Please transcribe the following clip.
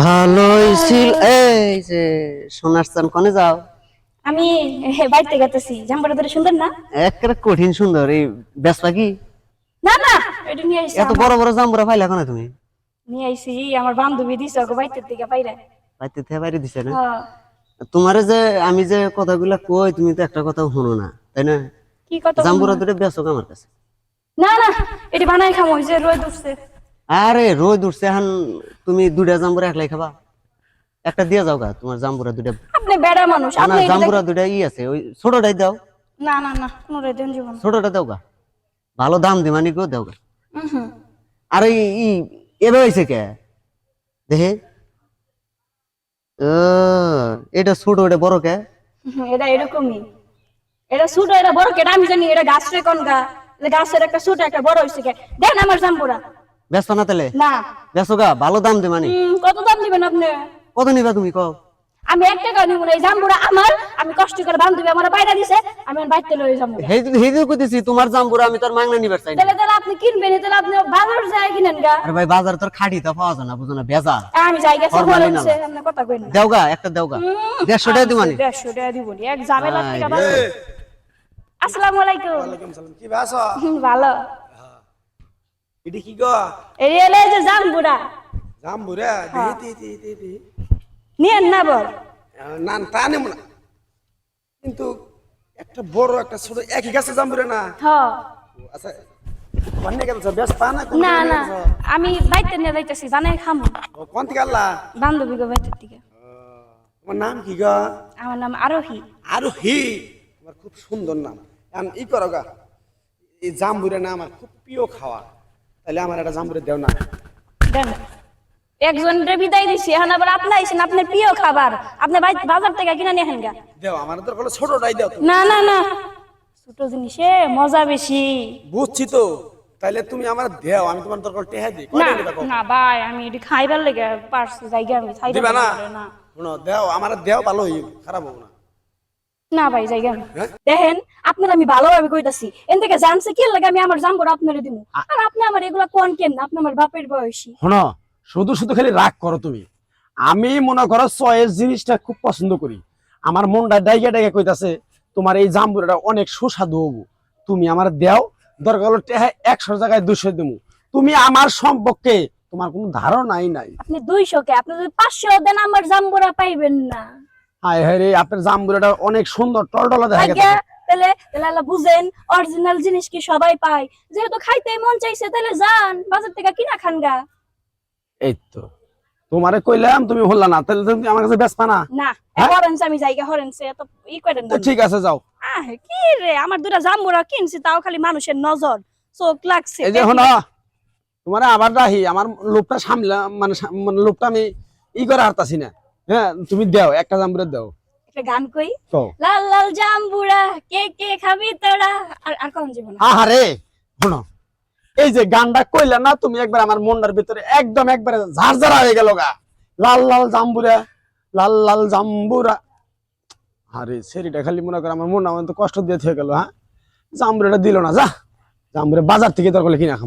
ভালোই ছিল। এই যে সোনার চান কনে যাও? আমি হে, বাড়িতে গেতেছি। জাম্বাটা ধরে সুন্দর না? একেবারে কঠিন সুন্দর। এই বেসপা কি? না না এটা নিয়ে আইসি এত বড় বড় জাম্বুরা পাইলা কোনে তুমি? নিয়ে আইসি আমার বান্ধবী দিছে ওকে বাড়িতে থেকে পাইরা। বাইতে থেকে বাইরে দিছে না? হ্যাঁ। তোমারে যে আমি যে কথাগুলা কই তুমি তো একটা কথাও শুনো না তাই না? কি কথা জাম্বুরা দুটো বেসক আমার কাছে। না না এটা বানাই খামো যে রোদ উঠছে। আরে রোদ উঠছে এখন তুমি দুটা জাম্বুরা একলাই খাবা? একটা দিয়ে যাও গা তোমার জাম্বুরা দুটা আপনি বেড়া মানুষ না আপনি জাম্বুরা দুটা ই আছে ওই ছোটটাই দাও। না না না কোনো রে দেন জীবন। ছোটটা দাও গা। ভালো দাম দি মানে কেউ দাও গা। আর ই এবার হয়েছে কে? দেখে। এটা ছোট এটা বড় কে? এটা এরকমই। এটা ছোট এটা বড় কেটা আমি জানি এটা গাছ রে কোন গা? গাছের একটা ছোট একটা বড় হয়েছে কে? দেন আমার জাম্বুরা। ব্যস্ত না তাহলে? না। ব্যস্ত গা ভালো দাম দে মানে কত দাম দিবেন আপনি? কত নিবা তুমি কও। আমি এক টাকা নিব না এই জাম্বুরা আমার। আমি কষ্ট করে বান্ধবী আমার বাইরে দিছে। আমি বাইতে লয়ে যাব হেই হেই কইতেছি তোমার জাম্বুরা আমি তোর মাংনা নিবার চাই না। তাহলে তাহলে আপনি কিনবেন তাহলে আপনি বাজার যায় কিনেন গা। আরে ভাই বাজার তোর খাড়ি তো পাওয়া যায় না বুঝো না বেজা আমি যাই গেছে আপনি কথা কই না। দেও গা একটা দেও গা দেড়শো টাকা দিবানি দেড়শো টাকা দিব নি, এক বাঁচবো। আসসালামু আলাইকুম। ওয়ালাইকুম সালাম কি হুম, ভালো। এটি কি গো? এই এলে যে জাম্বুরা জাম্বুরা। দি দি দি দি নিয়েন না বল। না তা নেব না। কিন্তু একটা বড় একটা ছোট একই গাছে জাম্বুরা না? আচ্ছা গেছ বেশ পা না না না আমি বাইতে নিয়ে যাইতেছি বানাই খামু। কোন থেকে আল্লাহ বান্ধবী গো বাইতের থেকে। তোমার নাম কি গো? আমার নাম আরোহী। আরও হি তোমার খুব সুন্দর নাম। এখন ই করো গা এই জাম্বুরা না আমার খুব প্রিয় খাওয়া। তাহলে আমার একটা জাম্বুরা দেও না। দেন। একজন রে বিদায় দিছি এখন আবার আপনি আইছেন আপনার প্রিয় খাবার। আপনি বাই- বাজার থেকে কিনে নিয়ে গা। দেও আমার তোর কোনো ছোটটাই দেও না না না। ছোট জিনিসে মজা বেশি। বুঝছি তো। তাহলে তুমি আমার দেও আমি তোমার দরকার টেহা দিই। না না ভাই আমি এটি খাইবার লেগে পারছি জায়গা আমি দিবা না? না। শোনো দেও আমার দেও ভালো হই খারাপ হব না। না ভাই জায়গা হ্যাঁ? দেখেন আপনার আমি ভালোভাবে কইতাছি। এন থেকে জানছে কি লাগে আমি আমার জাম্বর আপনারে দিমু। আর আপনি আমার এগুলা কোন কেন? আপনি আমার বাপের বয়সী। শোনো শুধু শুধু খালি রাগ করো তুমি। আমি মনে করো চয়েস জিনিসটা খুব পছন্দ করি। আমার মনটা ডাইগে ডাইগে কইতাছে তোমার এই জাম্বুরাটা অনেক সুস্বাদু হব। তুমি আমার দেও দরকার হলো টেহা একশো জায়গায় দুশো দেবো তুমি আমার সম্পর্কে তোমার কোনো ধারণাই নাই। আপনি দুইশো কে আপনি যদি পাঁচশো দেন আমার জাম্বুরা পাইবেন না। হায় হায় রে আপনার জাম্বুরাটা অনেক সুন্দর টলটলা দেখা গেছে। তাহলে তাহলে বুঝেন অরিজিনাল জিনিস কি সবাই পায়? যেহেতু খাইতে মন চাইছে তাহলে যান বাজার থেকে কিনা খান গা। এই তো। তোমারে কইলাম তুমি হল্লা না তাহলে তুমি আমার কাছে বেসপা না। না হ্যাঁ? হরেন্স আমি জায়গা হরেন্সে এত ই করেন না। ঠিক আছে যাও। আহ, কি রে আমার দুটা জাম্বুরা কিনছি তাও খালি মানুষের নজর চোখ লাগছে। এই যে শোনো তোমার আবার রাহি আমার লোভটা সামলা মানে মানে লোভটা আমি ই করে হারতাছি না। হ্যাঁ তুমি দাও একটা জাম্বুরে দাও। একটা গান কই? লাল লাল জাম্বুরা কে কে খাবি তোরা? আর আর কোন জীবন? আহারে শোনো এই যে গানটা কইলা না তুমি একবার আমার মনটার ভিতরে একদম একবারে ঝারঝারা হয়ে গেল গা। লাল লাল জাম্বুরা লাল লাল জাম্বুরা। আরে সেরিটা খালি মনে করে আমার মন আমার তো কষ্ট দিয়ে থেকে গেল হ্যাঁ? জাম্বুরাটা দিল না যা। জাম্বুরা বাজার থেকে দরকার কিনা খাম।